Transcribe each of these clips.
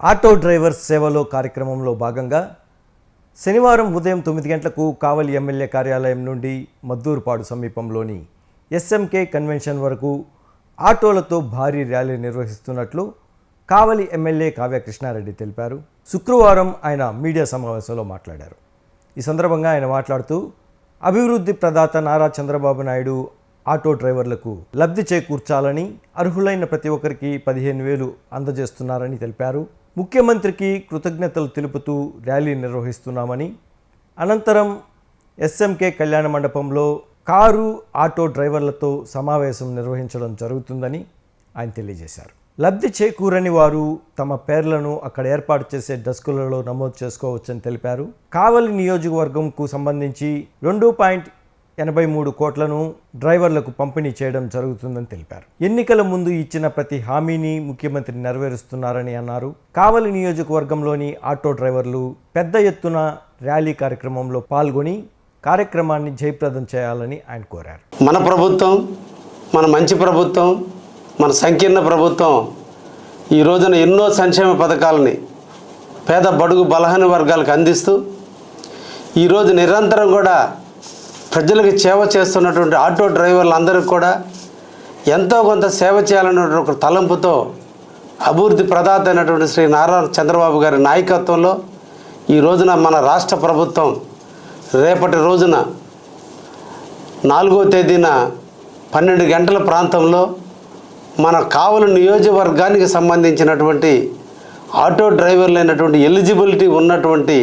Auto drivers సేవలో కార్యక్రమంలో భాగంగా శనివారం ఉదయం తొమ్మిది గంటలకు కావలి ఎమ్మెల్యే కార్యాలయం నుండి మద్దూరుపాడు సమీపంలోని ఎస్ఎంకే కన్వెన్షన్ వరకు ఆటోలతో భారీ ర్యాలీ నిర్వహిస్తున్నట్లు కావలి ఎమ్మెల్యే కావ్య కృష్ణారెడ్డి తెలిపారు. శుక్రవారం ఆయన మీడియా సమావేశంలో మాట్లాడారు. ఈ సందర్భంగా ఆయన మాట్లాడుతూ అభివృద్ధి ప్రదాత నారా చంద్రబాబు నాయుడు ఆటో డ్రైవర్లకు లబ్ధి చేకూర్చాలని అర్హులైన ప్రతి ఒక్కరికి పదిహేను వేలు అందజేస్తున్నారని తెలిపారు. ముఖ్యమంత్రికి కృతజ్ఞతలు తెలుపుతూ ర్యాలీ నిర్వహిస్తున్నామని అనంతరం ఎస్ఎంకే కళ్యాణ మండపంలో కారు ఆటో డ్రైవర్లతో సమావేశం నిర్వహించడం జరుగుతుందని ఆయన తెలియజేశారు. లబ్ధి చేకూరని వారు తమ పేర్లను అక్కడ ఏర్పాటు చేసే డస్కులలో నమోదు చేసుకోవచ్చని తెలిపారు. కావలి నియోజకవర్గంకు సంబంధించి రెండు పాయింట్ ఎనభై మూడు కోట్లను డ్రైవర్లకు పంపిణీ చేయడం జరుగుతుందని తెలిపారు. ఎన్నికల ముందు ఇచ్చిన ప్రతి హామీని ముఖ్యమంత్రి నెరవేరుస్తున్నారని అన్నారు. కావలి నియోజకవర్గంలోని ఆటో డ్రైవర్లు పెద్ద ఎత్తున ర్యాలీ కార్యక్రమంలో పాల్గొని కార్యక్రమాన్ని జయప్రదం చేయాలని ఆయన కోరారు. మన ప్రభుత్వం మన మంచి ప్రభుత్వం మన సంకీర్ణ ప్రభుత్వం ఈ రోజున ఎన్నో సంక్షేమ పథకాలని పేద బడుగు బలహీన వర్గాలకు అందిస్తూ ఈరోజు నిరంతరం కూడా ప్రజలకు సేవ చేస్తున్నటువంటి ఆటో డ్రైవర్లందరికీ కూడా ఎంతో కొంత సేవ చేయాలన్నటువంటి ఒక తలంపుతో అభివృద్ధి ప్రదాత అయినటువంటి శ్రీ నారా చంద్రబాబు గారి నాయకత్వంలో ఈ రోజున మన రాష్ట్ర ప్రభుత్వం రేపటి రోజున నాలుగో తేదీన పన్నెండు గంటల ప్రాంతంలో మన కావలి నియోజకవర్గానికి సంబంధించినటువంటి ఆటో డ్రైవర్లు అయినటువంటి ఎలిజిబిలిటీ ఉన్నటువంటి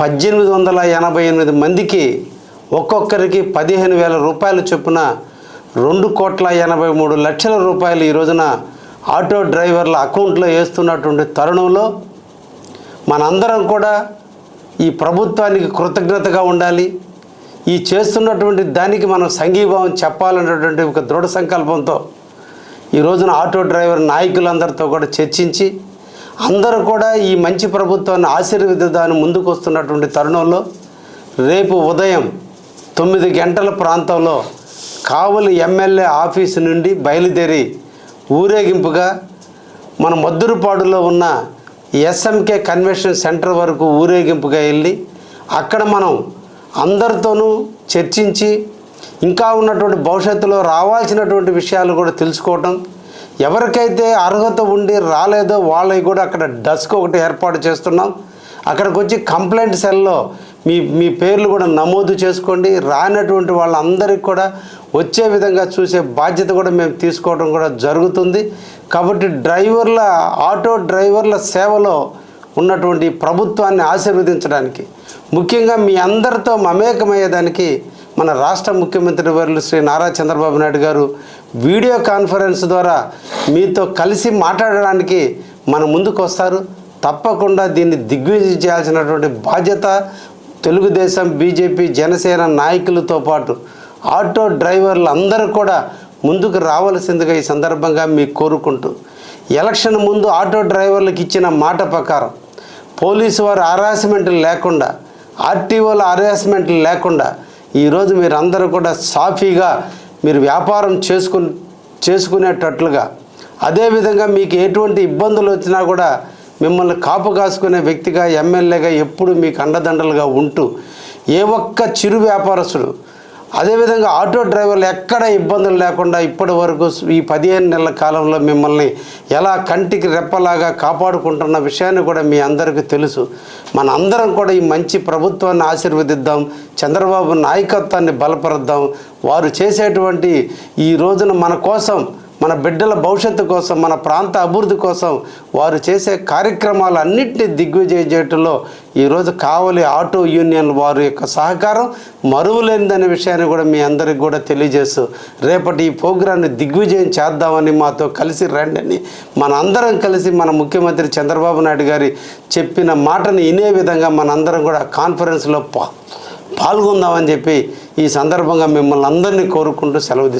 పద్దెనిమిది వందల ఎనభై ఎనిమిది మందికి ఒక్కొక్కరికి పదిహేను వేల రూపాయలు చొప్పున రెండు కోట్ల ఎనభై మూడు లక్షల రూపాయలు ఈ రోజున ఆటో డ్రైవర్ల అకౌంట్లో వేస్తున్నటువంటి తరుణంలో మనందరం కూడా ఈ ప్రభుత్వానికి కృతజ్ఞతగా ఉండాలి. ఈ చేస్తున్నటువంటి దానికి మనం సంఘీభావం చెప్పాలనేటువంటి ఒక దృఢ సంకల్పంతో ఈ రోజున ఆటో డ్రైవర్ నాయకులందరితో కూడా చర్చించి అందరూ కూడా ఈ మంచి ప్రభుత్వాన్ని ఆశీర్వదిద్దాన్ని ముందుకు వస్తున్నటువంటి తరుణంలో రేపు ఉదయం తొమ్మిది గంటల ప్రాంతంలో కావలి ఎమ్మెల్యే ఆఫీసు నుండి బయలుదేరి ఊరేగింపుగా మన మద్దురుపాడులో ఉన్న ఎస్ఎంకే కన్వెన్షన్ సెంటర్ వరకు ఊరేగింపుగా వెళ్ళి అక్కడ మనం అందరితోనూ చర్చించి ఇంకా ఉన్నటువంటి భవిష్యత్తులో రావాల్సినటువంటి విషయాలు కూడా తెలుసుకోవటం. ఎవరికైతే అర్హత ఉండి రాలేదో వాళ్ళకి కూడా అక్కడ డస్క్ ఒకటి ఏర్పాటు చేస్తున్నాం. అక్కడికి వచ్చి కంప్లైంట్ సెల్లో మీ మీ పేర్లు కూడా నమోదు చేసుకోండి. రానటువంటి వాళ్ళందరికీ కూడా వచ్చే విధంగా చూసే బాధ్యత కూడా మేము తీసుకోవడం కూడా జరుగుతుంది. కాబట్టి డ్రైవర్ల ఆటో డ్రైవర్ల సేవలో ఉన్నటువంటి ప్రభుత్వాన్ని ఆశీర్వదించడానికి ముఖ్యంగా మీ అందరితో మమేకమయ్యేదానికి మన రాష్ట్ర ముఖ్యమంత్రి వర్యులు శ్రీ నారా చంద్రబాబు నాయుడు గారు వీడియో కాన్ఫరెన్స్ ద్వారా మీతో కలిసి మాట్లాడడానికి మన ముందుకు వస్తారు. తప్పకుండా దీన్ని దిగ్విజయం చేయాల్సినటువంటి బాధ్యత తెలుగుదేశం బీజేపీ జనసేన నాయకులతో పాటు ఆటో డ్రైవర్లు అందరూ కూడా ముందుకు రావాల్సిందిగా ఈ సందర్భంగా మీకు కోరుకుంటూ ఎలక్షన్ ముందు ఆటో డ్రైవర్లకు ఇచ్చిన మాట ప్రకారం పోలీసు వారు హరాస్మెంట్లు లేకుండా ఆర్టీఓల హరాస్మెంట్లు లేకుండా ఈరోజు మీరు కూడా సాఫీగా మీరు వ్యాపారం చేసుకు చేసుకునేటట్లుగా అదేవిధంగా మీకు ఎటువంటి ఇబ్బందులు వచ్చినా కూడా మిమ్మల్ని కాపు కాసుకునే వ్యక్తిగా ఎమ్మెల్యేగా ఎప్పుడు మీకు అండదండలుగా ఉంటూ ఏ ఒక్క చిరు వ్యాపారస్తుడు అదేవిధంగా ఆటో డ్రైవర్లు ఎక్కడ ఇబ్బందులు లేకుండా ఇప్పటి వరకు ఈ పదిహేను నెలల కాలంలో మిమ్మల్ని ఎలా కంటికి రెప్పలాగా కాపాడుకుంటున్న విషయాన్ని కూడా మీ అందరికీ తెలుసు. మన అందరం కూడా ఈ మంచి ప్రభుత్వాన్ని ఆశీర్వదిద్దాం చంద్రబాబు నాయకత్వాన్ని బలపరుద్దాం. వారు చేసేటువంటి ఈ రోజున మన కోసం మన బిడ్డల భవిష్యత్తు కోసం మన ప్రాంత అభివృద్ధి కోసం వారు చేసే కార్యక్రమాలన్నింటినీ దిగ్విజయం చేయటంలో ఈరోజు కావలి ఆటో యూనియన్ వారి యొక్క సహకారం మరువులేనిదనే విషయాన్ని కూడా మీ అందరికి కూడా తెలియజేస్తూ రేపటి ఈ ప్రోగ్రాన్ని దిగ్విజయం చేద్దామని మాతో కలిసి రండి అని మన అందరం కలిసి మన ముఖ్యమంత్రి చంద్రబాబు నాయుడు గారి చెప్పిన మాటను వినే విధంగా మనందరం కూడా కాన్ఫరెన్స్లో పాల్గొందామని చెప్పి ఈ సందర్భంగా మిమ్మల్ని అందరినీ కోరుకుంటూ సెలవు తీసుకుంటాం